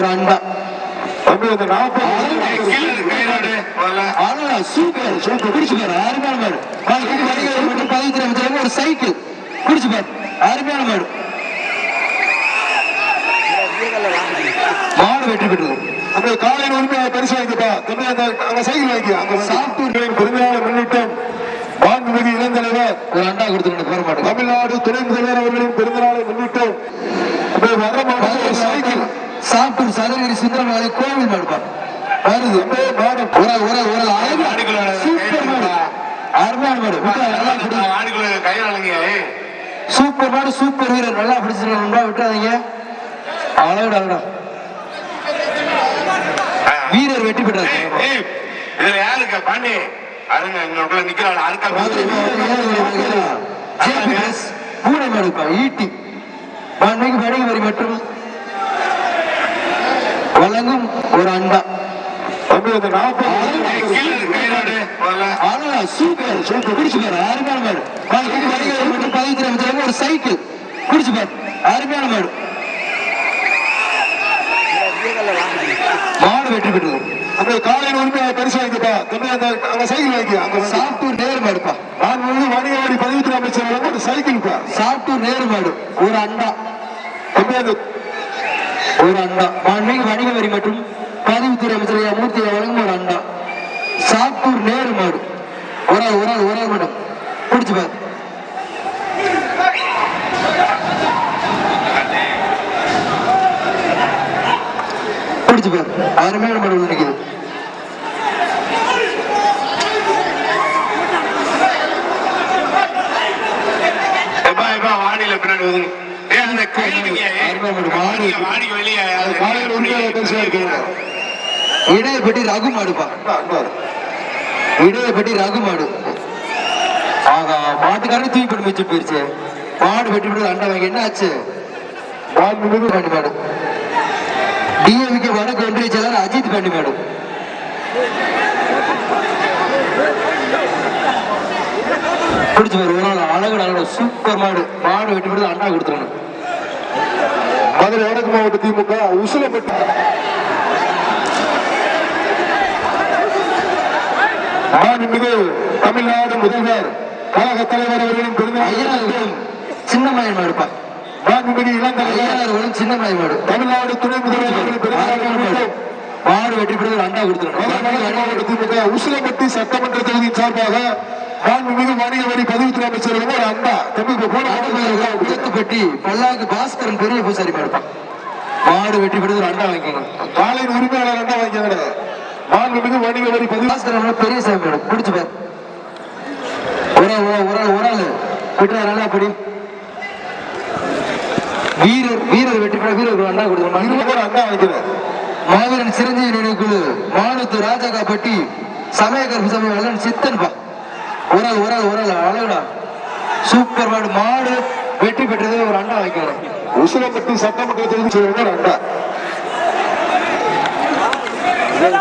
ஒரு அண்டா அந்த நாற்பது ஆனா சூப்பர் சூப்பர் குடிச்சு பாரு அருமையான மாடு. மட்டும் பதினஞ்சு நிமிஷம் ஒரு சைக்கிள். குடிச்சு பாரு அருமையான மாடு. மாடு வெற்றி பெற்றது. காலையில் உரிமையாக பரிசு வாங்கிப்பா அங்க சைக்கிள் வாங்கி அங்க சாப்பிட்டு பிறந்தநாளை முன்னிட்டும் மாண்புமிகு இளந்தலைவர் ஒரு அண்டா கொடுத்துருங்க போற மாட்டேன் தமிழ்நாடு துணை முதல்வர் அவர்களின் பிறந்தநாளை மாட்டோம் ஒரு சைக்கிள். சுந்தரமலை கோவில் மாடுப்பா. வருது. ஒரு ஒரு ஒரு. அழகு. சூப்பர் மாடு. அருமையான மாடு. விட்டு. சூப்பர் மாடு சூப்பர் வீரர் நல்லா பிடிச்சிருக்கா. விட்டுறாதீங்க. அவ்வளோட அவ்வளோ வீரர் வெற்றி பெற்றார். இதுல யாருக்க பாண்டி. அருங்க இங்க நிக்கிறாள்? ஜேபிஎஸ் பூனை மாடுப்பா. ஈட்டி. மாண்புமிகு வணிக வரி மற்றும் வழங்கும் ஒரு அண்டா அந்த நாற்பது ஆனா சூப்பர். சூப்பர். குடிச்சு பாரு. அருமையான மாடு. வணிக பதினஞ்சு ஒரு சைக்கிள். குடிச்சு பாரு. அருமையான மாடு. மாடு வெற்றி பெற்றது. அந்த காலையில் உரிமையாக பரிசு வாங்கிப்பா தம்பி அந்த சைக்கிள் வாங்கி அங்க சாப்பிட்டு நேர் மாடுப்பா. மாண்புமிகு வணிகவாடி பதிவுத்துறை அமைச்சர் ஒரு சைக்கிள் பா சாப்பிட்டு நேர் மாடு. ஒரு அண்டா தம்பி அந்த ஒரு அண்டா மாண்புமிகு வணிக வரி மற்றும் பதிவுத்துறை அமைச்சர் மூர்த்தி வழங்கும் ஒரு அண்டா சாத்தூர் நேரு மாடு. ஒரு ஒரு ஒரு மேடம். குடிச்சு பாரு. குடிச்சு பாரு. அருமையான மாடு எப்பா வாடியில பின்னாடி ஒதுங்க அந்த மாடு. வாடிக்கு வெளியே காலையில் உரிமையாக பரிசு வாங்கிக்கிறேன் இடையப்பட்டி ரகு மாடுப்பா இடையப்பட்டி ரகு மாடு ஆகா மாட்டுக்காரன் தூக்கி போட்டு மிச்சு போயிருச்சு. மாடு வெட்டி விட்டு அண்டா வாங்கி என்ன ஆச்சு? மாண்புமிகு பாண்டி மாடு. டிஎம்கே வடக்கு ஒன்றிய செயலர் அஜித் பாண்டி மாடு. பிடிச்சு பாரு ஒரு நாள் அழகு அழகு சூப்பர் மாடு. மாடு வெட்டி விட்டு அண்டா கொடுத்துருணும் மதுரை வடக்கு மாவட்ட திமுக உசிலப்பட்டி மாண்புமிகு தமிழ்நாடு முதல்வர் கழக தலைவர் அவர்களின் ஐயனார் சின்னமயன் மாடுப்பா மாண்புமிகு இளந்தலைவர் ஐயனார் சின்னமயன் மாடு தமிழ்நாடு துணை முதல்வர் மாடு வெட்டி விட்டு அண்டா திமுக உசிலப்பட்டி சட்டமன்ற தொகுதியின் சார்பாக மாண்புமிகு வணிக வரி பதிவுத்துறை அமைச்சர் ஒரு அண்டா. போன உயர்த்துப்பட்டி பல்லாக்கு பாஸ்கரன் பெரிய பூசாரி மாடுப்பா மாடு வெட்டி விடுறது அண்டா. வாங்கிக்கணும் காலையில் உரிமையாளர் அண்டா வாங்கியவர. மாண்புமிகு வணிக வரி பதிவு. பெரிய சாமி மாடு பிடிச்சு பாரு. ஒரு ஒரு ஆள், ஒரு ஆள். விட்டுறா நல்லா படி. வீரர் வீரர் வெற்றி பெற வீரர் அண்டா கொடுக்கணும் இருபது பேர் அண்டா வாங்கிக்கிறேன் மாவீரன் சிரஞ்சீவி நினைவுக்குழு மானத்து ராஜாக்காப்பட்டி சமய கருப்பு சமய வல்லன் சித்தன்பா ஒரு ஆள் ஒரு ஆள் ஒரு ஆள். அழகுடா. சூப்பர் மாடு மாடு வெற்றி பெற்றது ஒரு அண்டா வைக்கணும் உசிலப்பட்டி சட்டமன்ற தொகுதி செயலர் அண்டா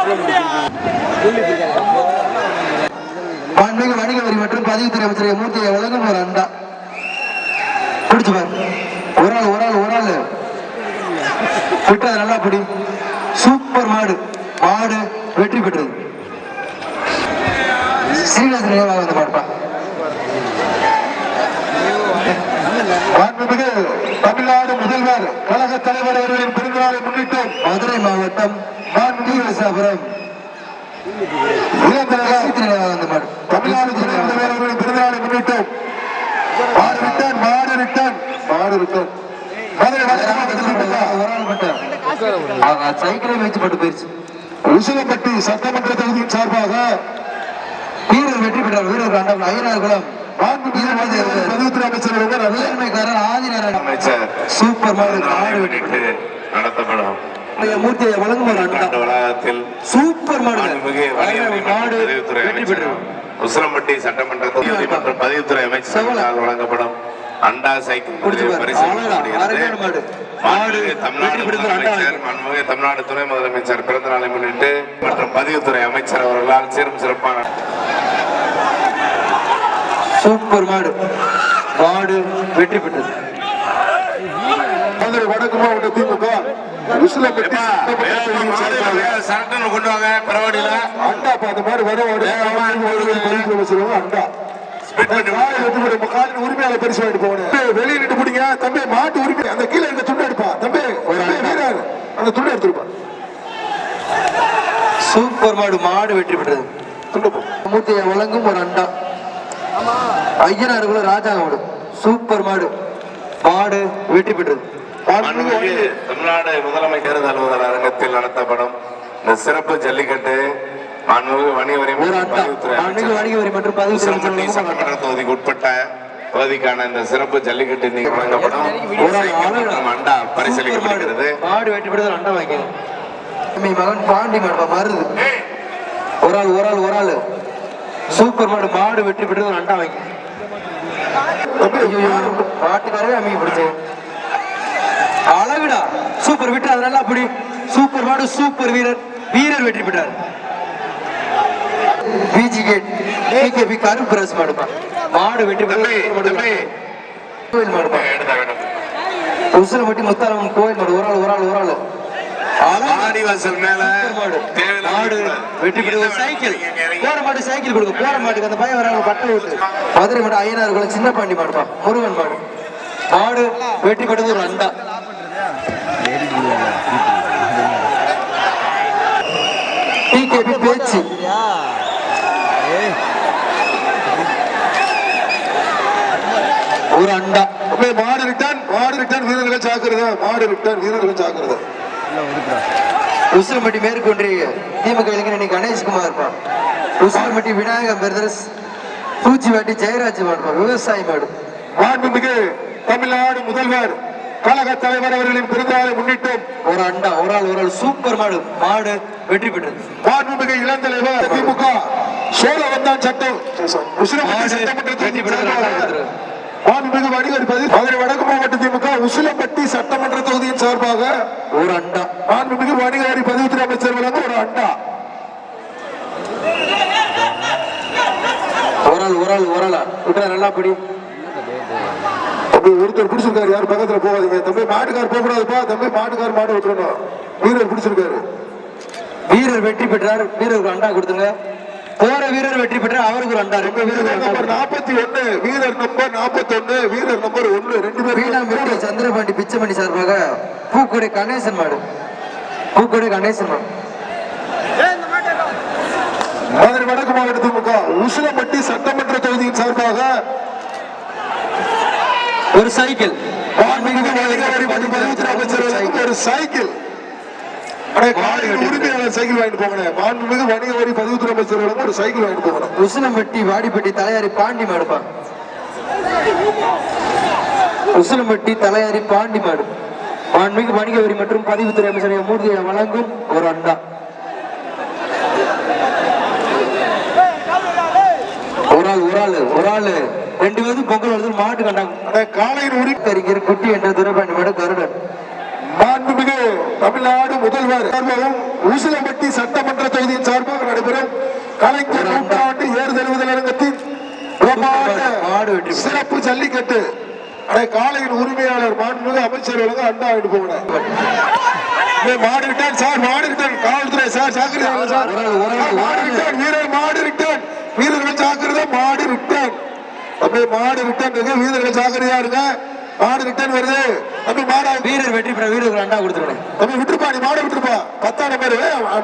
வணிக வரி மற்றும் பதிவுத்துறை அமைச்சர் மூர்த்தியை வழங்கும் ஒரு அண்டா. பிடிச்சு பாரு. ஒரு ஆள் ஒரு ஆள் ஒரு ஆள். விட்டது நல்லா பிடி. சூப்பர் மாடு. மாடு வெற்றி பெற்றது. ஸ்ரீனிவாசன் நினைவாக வந்த மாடுப்பா. தமிழ்நாடு முதல்வர் கழக தலைவர் அவர்களின் பிறந்தநாளை முன்னிட்டு மதுரை மாவட்டம் மாடு. தமிழ்நாடு துணை முதல்வர் அவர்களின் பிறந்தநாளை முன்னிட்டு மாடு ரிட்டன் மாடு ரிட்டன் மாடு ஆகா, சைக்கிளே வச்சு பட்டு போயிருச்சு. உசிலப்பட்டி சட்டமன்ற தொகுதியின் சார்பாக வீரர் வெற்றி பெற்றார். வீரர் அண்டா ஐயனார் குளம் அமைச்சர் சூப்பர் மாடு நடத்தப்படும். மூர்த்தியை வழங்கும் ஒரு அண்டா ஆண்டு வளாகத்தில் சூப்பர் மாடு வெற்றி அமைச்சர் பெற்றது. உசிலம்பட்டி சட்டமன்ற தொகுதி மற்றும் பதிவுத்துறை அமைச்சர்களால் வழங்கப்படும் அண்டா சைக்கிள் மாடு. தமிழ்நாடு முதலமைச்சர் தமிழ்நாடு துணை முதலமைச்சர் பிறந்த நாளை முன்னிட்டு மற்றும் பதிவுத்துறை அமைச்சர் அவர்களால் சீரும் சிறப்பான சூப்பர் மாடு. மாடு வெற்றி பெற்றது. மதுரை வடக்கு மாவட்ட திமுக சரட்டுன்னு கொண்டு வாங்க பரவாயில்ல அண்டா பா, அந்த மாதிரி வர ஓடு. வேகமா பரிசு வச்சிருவாங்க, அண்டா உரிமையாளர் பரிசு வாங்கிட்டு போகணும். வெளிய நின்று பிடிங்க. தம்பி, மாட்டு உரிமை. அந்த கீழே இருக்க துண்டை எடுப்பா. தம்பி, வீரர், அந்த துண்டை எடுத்துருப்பா. சூப்பர் மாடு மாடு வெற்றி பெற்றது. மூர்த்தியை வழங்கும் ஒரு அண்டா ஐயனாருக்குள்ள ராஜா மாடு சூப்பர் மாடு மாடு வெற்றி பெற்றது தமிழ்நாடு முதலமைச்சர் அலுவலர் அரங்கத்தில் நடத்தப்படும் இந்த சிறப்பு ஜல்லிக்கட்டு மாண்புமிகு வணிக வரி ஒரு மற்றும் பதிவுத்துறை சட்டமன்ற தொகுதிக்கு உட்பட்ட பகுதிக்கான இந்த சிறப்பு ஜல்லிக்கட்டு இன்னைக்கு வழங்கப்படும் அண்டா பரிசீலிக்கப்படுகிறது. வெற்றி பெற்றது அண்டா என் மகன் பாண்டி மாடு மருது ஒரு ஆள் ஒரு ஆள் ஒரு ஆள். சூப்பர் மாடு மாடு வெற்றி பெற்றது அண்டா வாங்கி. தம்பி, மாட்டுக்காரவே அமைக்க பிடிச்சேன் சூப்பர் விட்டு அது நல்லா அப்படி. சூப்பர் மாடு சூப்பர் வீரர். வீரர் வெற்றி பெற்றார். பிஜி கேட் பிகேபி கருப்பு பிரஸ் மாடுப்பா. மாடு வெற்றி கோயில் எடுத்தா வேணும் உசிலம்பட்டி முத்தாரம் கோயில் மாடு ஒரு ஆள் ஒரு ஆள் ஒரு ஆள். அழகா ஆடி வாசல் மேல மாடு. வெற்றி பெற்றது ஒரு சைக்கிள். போற மாடு சைக்கிள் கொடுங்க போற மாட்டுக்கு அந்த பையன் வராங்க பட்டை விட்டு. மதுரை மாடு ஐயனார் சின்ன பாண்டி மாடுப்பா. முருகன் மாடு. மாடு வெற்றி பெற்றது ஒரு அண்டா டிகேபி பேச்சு ஒரு அண்டா. மாடு ரிட்டர்ன் மாடு ரிட்டர்ன் வீரர்கள் ஜாக்கிரதை மாடு ரிட்டர்ன் வீரர்கள் ஜாக்கிரதை. உசிலம்பட்டி மேற்கொன்றிய திமுக இளைஞரணி கணேஷ்குமார் இருப்பா உசிலம்பட்டி விநாயகம் பிரதர்ஸ் பூச்சிவாட்டி ஜெயராஜ் மாடுப்பா விவசாயி மாடு. மாண்புமிகு தமிழ்நாடு முதல்வர் கழக தலைவர் அவர்களின் பிறந்தநாளை முன்னிட்டும். ஒரு அண்டா ஒரு ஆள் ஒரு ஆள். சூப்பர் மாடு மாடு வெற்றி பெற்றது. மாண்புமிகு இளந்தலைவர் திமுக. சோழ வந்தான் சட்டம். உசிலம்பட்டி மாடு மாண்புமிகு பதிவு மதுரை வடக்கு மாவட்ட திமுக உசிலம்பட்டி சட்டமன்ற தொகுதியின் சார்பாக ஒரு அண்டா. மாண்புமிகு வணிக வரி பதிவுத்துறை அமைச்சர் வழங்க ஒரு அண்டா. ஆள் ஒரு ஆளா விட்டா நல்லா படி. ஒருத்தர் பிடிச்சிருக்காரு. யார் பக்கத்துல போகாதீங்க. தம்பி மாட்டுக்கார் போக கூடாதுப்பா தம்பி மாட்டுக்கார் மாடு விட்டுறணும் வீரர் பிடிச்சிருக்காரு. வீரர் வெற்றி பெற்றார். வீரருக்கு அண்டா கொடுத்துருங்க. போற வீரர் வெற்றி பெற்றார் அவருக்கு அண்டா ரெண்டு வீரர் வீரர் நம்பர் நாற்பத்தி ஒண்ணு வீரர் நம்பர் நாற்பத்தி ஒண்ணு வீரர் நம்பர் ஒண்ணு ரெண்டு பேரும் மீட்டு சந்திரபாண்டி பிச்சமணி சார்பாக பூக்கொடை கணேசன் மாடு. பூக்கொடை கணேசன் மாடு. மதுரை வடக்கு மாவட்ட திமுக உசிலம்பட்டி சட்டமன்ற தொகுதியின் சார்பாக ஒரு சைக்கிள். ஒரு சைக்கிள். உரிமையாளர் சைக்கிள் வாங்கிட்டு போங்கண்ணே மாண்புமிகு வணிக வரி பதிவுத்துறை அமைச்சர் ஒரு சைக்கிள் வாங்கிட்டு போகணும். உசிலம்பட்டி வாடிப்பட்டி தலையாரி பாண்டி மாடுப்பா. உசிலம்பட்டி தலையாரி பாண்டி மாடு. மாண்புமிகு வணிக வரி மற்றும் பதிவுத்துறை அமைச்சர் மூர்த்தியை வழங்கும் ஒரு அண்டா. ஒரு ஆள் ஒரு ஆள் ஒரு ஆள். ரெண்டு பேரும் பொங்கல் வருது மாட்டு கண்டாங்க. அடே, காலையில் உரிமை குட்டி என்ற மாடு கருடன். தமிழ்நாடு முதல்வர் சார்பாகவும் உசிலம்பட்டி சட்டமன்ற தொகுதியின் சார்பாக நடைபெறும் கலைஞர் நூற்றாண்டு ஏறுதழுவுதல் அரங்கத்தின் சிறப்பு ஜல்லிக்கட்டு. காலையின் உரிமையாளர் மாண்புமிகு அமைச்சர் வழங்க அண்டா வாங்கிட்டு போகணும் சார் மாடிவிட்டேன் காவல்துறை சார் ஜாக்கிரதை சார். ஒரு வீரர் மாடு வீரர்கள் சாக்கிரதை மாடு அப்படியே மாடு வீரர்கள் ஜாக்கிரதையா இருக்க மாடு ரிட்டர்ன் வருது. அப்படி மாடா. வீரர் வெற்றி பெற வீரருக்கு அண்டா கொடுத்துருக்கேன் தம்பி விட்டுருப்பா நீ மாடு விட்டுருப்பா. பத்தாம் நம்பர்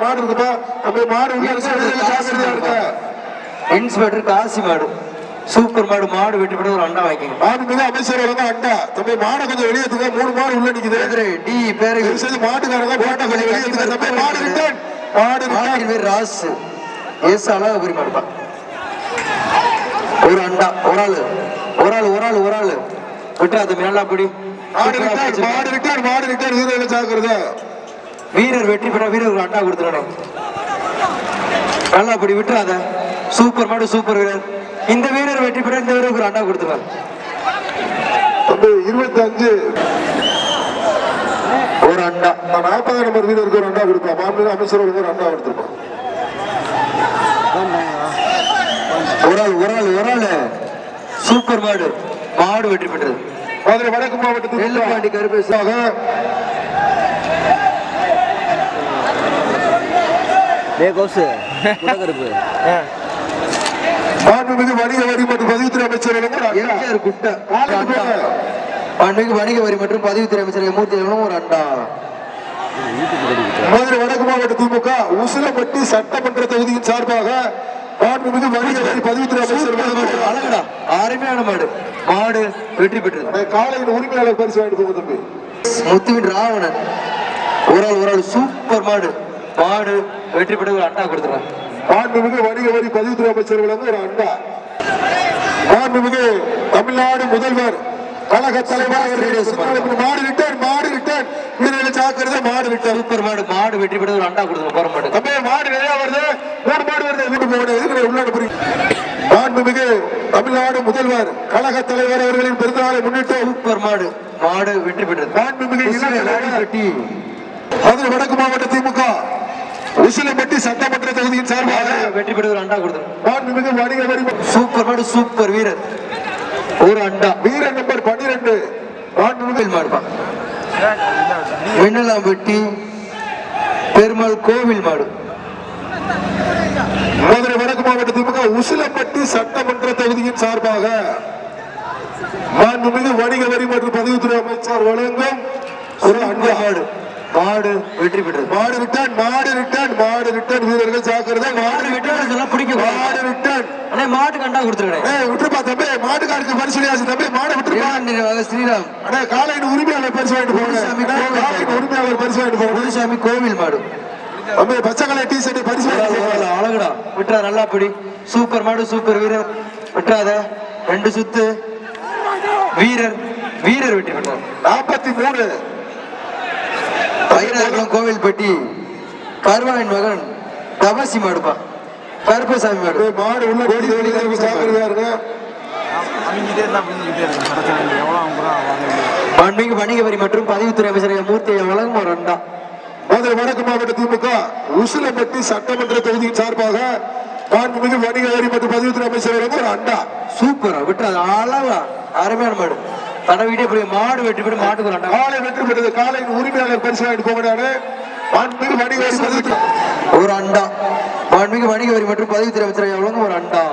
மாடு இருக்குப்பா. தம்பி மாடு வீரர்கள் இன்ஸ்பெக்டர் காசி மாடு. சூப்பர் மாடு. மாடு வெற்றி பெற ஒரு அண்டா வாங்கிக்கங்க. மாடு மிக அமைச்சர் வழங்க அண்டா. தம்பி மாடை கொஞ்சம் வெளியே எடுத்துக்க. மூணு மாடு உள்ள நிக்குது. டி தயவு செய்து மாட்டுக்காரங்க மாட்டை கொஞ்சம் வெளியே எடுத்துக்க. தம்பி மாடு ரிட்டர்ன் மாடு மாட்டின் பேர் ராஸ். ஏசு அழகபுரி மாடுப்பா. ஒரு அண்டா. ஒரு ஆளு. ஒரு ஆள் ஒரு ஆள் ஒரு ஆள். விட்டுறா தம்பி நல்லா பிடி மாடு மாடு ரிட்டர்ன் மாடு வீரர்கள் ஜாக்கிரதை வீரர் வெற்றி பெற வீரருக்கு அண்டா கொடுத்துருக்கேன் நல்லா பிடி விட்டுறாத. சூப்பர் மாடு சூப்பர் வீரர். இந்த வீரர் வெற்றி பெற இந்த வீரருக்கு அண்டா கொடுத்துருவேன் தம்பி இருபத்தி அஞ்சு ஒரு அண்டா நாற்பதாம் நம்பர் வீரருக்கு ஒரு அண்டா கொடுப்பா மாண்புமிகு அமைச்சர் வழங்க ஒரு அண்டா கொடுத்துருப்பா ஒரு ஆள் ஒரு ஆள் ஒரு ஆள். சூப்பர் மாடு. மாடு வெற்றி பெற்றது. மதுரை வடக்கு மாவட்டத்தில் நெல்லுபாண்டி கருப்பேசாக கருப்பு. மாண்புமிகு வணிக வரி மற்றும் பதிவுத்துறை அமைச்சர் குட்டை. மாண்புமிகு வணிக வரி மற்றும் பதிவுத்துறை அமைச்சர் மூர்த்தி ஒரு அண்டா மதுரை வடக்கு மாவட்ட திமுக உசிலப்பட்டி சட்டமன்ற தொகுதியின் சார்பாக மாண்புமிகு வணிக வரி பதிவுத்துறை அமைச்சர். அழகுடா. அருமையான மாடு மாடு வெற்றி பெற்றது. காலையின் உரிமையாளர் பரிசு வாங்கிட்டு போங்க தம்பி. முத்துவின் ராவணன். ஒரு ஆள் ஒரு ஆள். சூப்பர் மாடு. மாடு வெற்றி பெற்று ஒரு அண்டா கொடுத்துருவாங்க மாண்புமிகு வணிக வரி பதிவுத்துறை அமைச்சர் வழங்கும் ஒரு அண்டா மாண்புமிகு தமிழ்நாடு முதல்வர் கழக தலைவர் மாடு ரிட்டர்ன் மாடு சாக்குறது மாடு ரிட்டர்ன் சூப்பர் மாடு மாடு வெற்றி பெற்று ஒரு அண்டா கொடுத்துருவோம் போற மாடு தம்பி மாடு நிறைய வருது? மூணு மாடு வருது வீட்டு போக எதுக்கு உள்ள அனுப்புறீங்க மாண்புமிகு தமிழ்நாடு முதல்வர் கழக தலைவர் அவர்களின் பிறந்தநாளை முன்னிட்டு சூப்பர் மாடு மாடு வெற்றி பெற்றது. மாண்புமிகு வெட்டி மதுரை வடக்கு மாவட்ட திமுக உசிலம்பட்டி சட்டமன்ற தொகுதியின் சார்பாக வெற்றி ஒரு அண்டா வரி சூப்பர் மாடு சூப்பர் வீரர். ஒரு அண்டா. வீரர் நம்பர் பன்னிரண்டு. மாண்புமிகு கோவில் மாடுப்பா வெட்டி? பெருமாள் கோவில் மாடு. மதுரை வடக்கு மாவட்ட திமுக உசிலப்பட்டி சட்டமன்ற தொகுதியின் சார்பாக மாண்புமிகு வணிக வரி மற்றும் பதிவுத்துறை அமைச்சர் வழங்கும் ஒரு அன்பு மாடு வெற்றி பெற்றது. மாடு ரிட்டர்ன் மாடு ரிட்டர்ன் மாடு ரிட்டர்ன் வீரர்கள் ஜாக்கிரதை மாடு மாடு வெற்றி இதெல்லாம் பிடிக்கும். மாடு ரிட்டர்ன் அண்ணே மாட்டு கண்டா கொடுத்துருக்கேன் ஏய் விட்டுருப்பா தம்பி. மாட்டுக்காருக்கு பரிசுலியாச்சு தம்பி. மாடை விட்டுருப்பா. ஸ்ரீராம். அண்ணே காலையின் உரிமையாளர் பரிசு வாங்கிட்டு போங்க. காலையின் உரிமையாளர் பரிசு வாங்கிட்டு போங்க. முனுசாமி கோவில் மாடு. தம்பி பச்சை கலர் டி ஷர்ட் பரிசு அழகுடா விட்டுறா நல்லா பிடி. சூப்பர் மாடு சூப்பர் வீரர். விட்டுறாத. ரெண்டு சுத்து. வீரர் வீரர் வெற்றி பெற்றார். நாற்பத்தி மூணு. பையனார்குளம் கோவில்பட்டி. கருவாயின் மகன் தபசி மாடுப்பா. கருப்பசாமி மாடு. மாடு உள்ள எவ்வளோ அவங்க மாண்புமிகு வணிக வரி மற்றும் பதிவுத்துறை அமைச்சர் மூர்த்தி வழங்கும் ஒரு அண்டா மதுரை வடக்கு மாவட்ட திமுக உசிலம்பட்டி சட்டமன்ற தொகுதியின் சார்பாக மாண்புமிகு வணிக வரி மற்றும் பதிவுத்துறை அமைச்சர் ஒரு அண்டா சூப்பரா. விட்டுறாத அழகா அருமையான மாடு. தடவிட்டே மாடு வெற்றி பெற்று மாட்டுக்கு காலை வெற்றி பெற்றது. காலையின் உரிமையாளர் பரிசு வாங்கிட்டு நானு மாண்புமிகு வணிக வரி பதிவுத்துறை ஒரு அண்டா. மாண்புமிகு வணிக வரி மற்றும் பதிவுத்துறை அமைச்சர் வழங்கும் ஒரு அண்டா.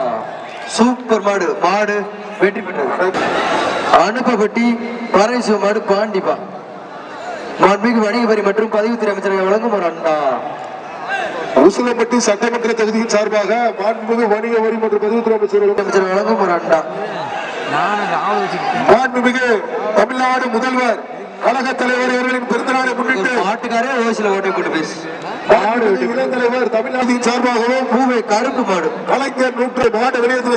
சூப்பர் மாடு. மாடு வெற்றி பெற்றது. அனுப்பப்பட்டி பரமேஸ்வர மாடு பாண்டிப்பா மாண்புமிகு வணிக வரி மற்றும் பதிவுத்துறை அமைச்சர் வழங்கும் ஒரு அண்டா. உசிலம்பட்டி சட்டமன்ற தொகுதியின் சார்பாக மாண்புமிகு வணிக வரி மற்றும் பதிவுத்துறை அமைச்சர் வழங்கும் ஒரு அண்டா. மாண்புமிகு தமிழ்நாடு முதல்வர் கழக தலைவர் அவர்களின் பிறந்தநாளை முன்னிட்டு மாட்டுக்காரே ஓசில ஓட்டை போட்டு பேசு. இளந்தலைவர் தமிழ்நாட்டின் சார்பாகவும் பூவை கருப்பு மாடு. கலைஞர் நூற்று மாடு வெளியேற்ற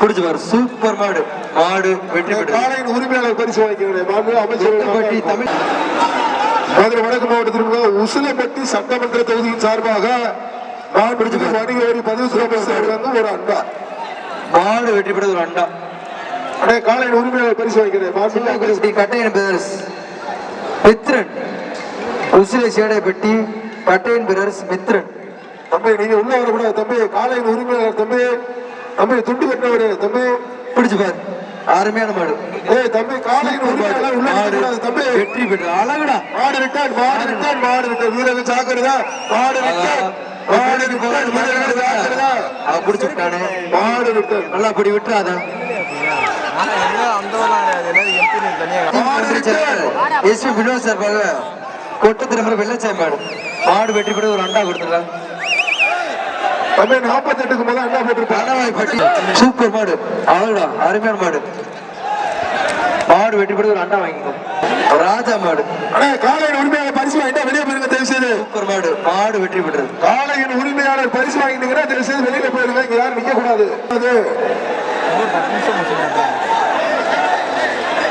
பிடிச்சு பாரு சூப்பர் மாடு. மாடு வெற்றி காலையின் உரிமையாளர் பரிசு வாங்கிக்கிறேன் அமைச்சர் தமிழ் மதுரை வடக்கு மாவட்டத்திற்கு உசிலம்பட்டி சட்டமன்ற தொகுதியின் சார்பாக மாண்புமிகு வணிக வரி அமைச்சர் வந்து ஒரு அண்டா மாடு வெற்றி பெற்றது ஒரு அண்டா காலையின் உரிமையாளர் பரிசு சின்னக்குருப்பட்டி கட்டையன் பிரதர்ஸ் மித்ரன். உசிலை சேடைப்பட்டி கட்டையன் பிரதர்ஸ் மித்ரன். தம்பி நீங்க உள்ள வரக்கூடாது தம்பி. காலையின் உரிமையாளர் தம்பி. தம்பி துண்டு கட்டினவரு தம்பி. பிடிச்சு பாரு. அருமையான மாடு. ஏய் தம்பி காலையின் உரிமையாளர் உள்ள தம்பி. வெற்றி பெற்றது அழகுடா. மாடு ரிட்டர்ன் மாடு ரிட்டர்ன் மாடு ரிட்டர்ன். வீரர்கள் ஜாக்கிரதா மாடு ரிட்டர்ன். மாடு ரிட்டர்ன் வீரர்கள் பிடிச்சு விட்டானே. மாடு ரிட்டர்ன். நல்லா பிடி விட்டுறாத ஆனால் எல்லாம் அந்த கிடையாது எம்பி தனியாக எஸ்பி வினோத் சார்பாக கொட்டு திரும்ப வெள்ளச்சாய் மாடு வெற்றி பெற்றது ஒரு அண்டா கொடுத்துருக்காங்க. தம்பி நாற்பத்தெட்டுக்கு முதல் அண்ணா போட்டிருப்பாங்க கணவாய்ப்பட்டி சூப்பர் மாடு. அழகுடா அருமையான மாடு. மாடு வெற்றி பெற்றது ஒரு அண்டா வாங்கிக்கோ. ராஜா மாடு. காலையின் உரிமையாளர் பரிசு வாங்கிட்டா வெளியே போயிருங்க தயவு செய்து சூப்பர் மாடு மாடு வெற்றி பெற்றது. காலையின் உரிமையாளர் பரிசு வாங்கிட்டீங்கன்னா தயவு செய்து வெளியில போயிருங்க இங்க யாரும் நிக்க கூடாது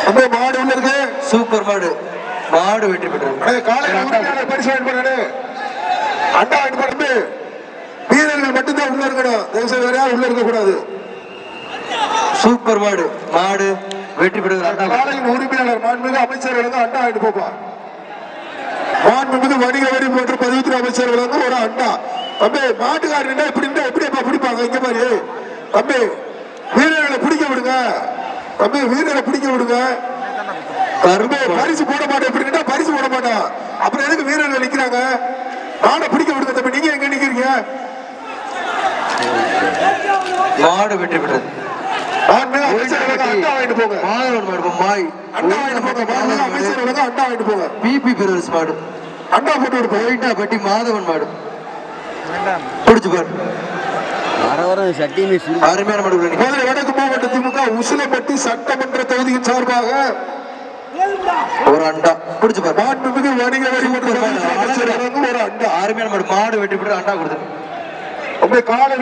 தம்பி மாடு உள்ள இருக்கு? சூப்பர் மாடு மாடு வெற்றி பெற்றது. காலையின் உரிமையாளர் பரிசு வாங்கிட்டு போறானே அண்டா வாங்கிட்டு போற தம்பி வீரர்கள் மட்டும்தான் உள்ள இருக்கணும். தயவு செய்து வேற யாரும் உள்ள இருக்க கூடாது சூப்பர் மாடு மாடு வெற்றி காலையின் உரிமையாளர் மாண்புமிகு அமைச்சர்கள் வந்து அண்டா வாங்கிட்டு போப்பா. மாண்புமிகு வணிக வரி போன்ற பதிவுத்துறை அமைச்சர் வந்து ஒரு அண்ணா தம்பி மாட்டுக்காரன் இப்படி இருந்தா எப்படி அப்பா பிடிப்பாங்க? இங்க மாதிரி தம்பி வீரர்களை பிடிக்க விடுங்க. தம்பி வீரர்களை பிடிக்க விடுங்க. தருமே பரிசு போட மாட்டேன். எப்படி பரிசு போட மாட்டான். அப்புறம் எதுக்கு வீரர்கள் நிக்கிறாங்க? மாடை பிடிக்க விடுங்க தம்பி. நீங்க எங்க நிக்கிறீங்க? மாடு வெற்றி பெற்றது அண்டா வாங்கிட்டு போங்க. மாதவன் மாடு மாய் அண்டா வாங்கிட்டு போங்க. மாண்புமிகு அமைச்சர் அவர்கள் அண்டா வாங்கிட்டு போங்க. பிபி பெருவரசு மாடு. அண்டா போட்டு கொடுப்போம் போயிட்டா பட்டி மாதவன் மாடு. வேண்டாம். பிடிச்சு பாரு. வர வர சட்டின்னு சுரு அருமையான மாடு உள்ள நிக்குது. மதுரை வடக்கு மாவட்ட திமுக உசிலம்பட்டி சட்டமன்ற தொகுதியின் சார்பாக ஒரு அண்டா. பிடிச்சு பாரு. வணிக வரி வழங்கும் ஒரு அண்டா. அருமையான மாடு. மாடு வெட்டி போட்டு அண்டா கொடுத்து. உங்க காலை